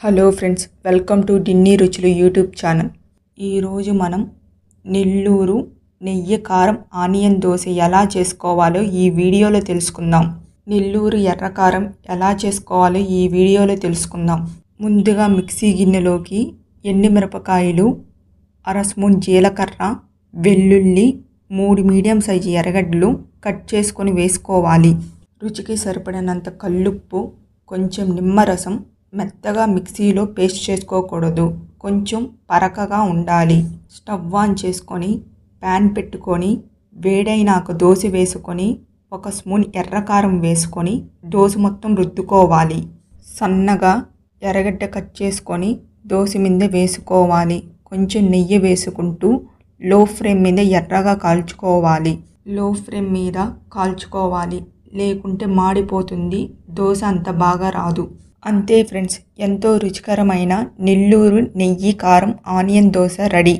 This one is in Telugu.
హలో ఫ్రెండ్స్ వెల్కమ్ టు డిన్నీ రుచులు యూట్యూబ్ ఛానల్. ఈరోజు మనం నెల్లూరు నెయ్యి కారం ఆనియన్ దోశ ఎలా చేసుకోవాలో ఈ వీడియోలో తెలుసుకుందాం. నెల్లూరు ఎర్రకారం ఎలా చేసుకోవాలో ఈ వీడియోలో తెలుసుకుందాం. ముందుగా మిక్సీ గిన్నెలోకి ఎండుమిరపకాయలు అర స్పూన్ జీలకర్ర వెల్లుల్లి మూడు మీడియం సైజు ఎర్రగడ్డలు కట్ చేసుకొని వేసుకోవాలి. రుచికి సరిపడినంత కల్లుప్పు కొంచెం నిమ్మరసం మెత్తగా మిక్సీలో పేస్ట్ చేసుకోకూడదు. కొంచెం పరకగా ఉండాలి. స్టవ్ ఆన్ చేసుకొని ప్యాన్ పెట్టుకొని వేడైనాక దోశ వేసుకొని ఒక స్పూన్ ఎర్రకారం వేసుకొని దోశ మొత్తం రుద్దుకోవాలి. సన్నగా ఎర్రగడ్డ కట్ చేసుకొని దోశ మీద వేసుకోవాలి. కొంచెం నెయ్యి వేసుకుంటూ లో ఫ్లేమ్ మీద ఎర్రగా కాల్చుకోవాలి. లో ఫ్లేమ్ మీద కాల్చుకోవాలి. లేకుంటే మాడిపోతుంది. దోశ అంత బాగా రాదు. అంతే ఫ్రెండ్స్ ఎంతో రుచికరమైన నెల్లూరు నెయ్యి కారం ఆనియన్ దోశ రెడీ.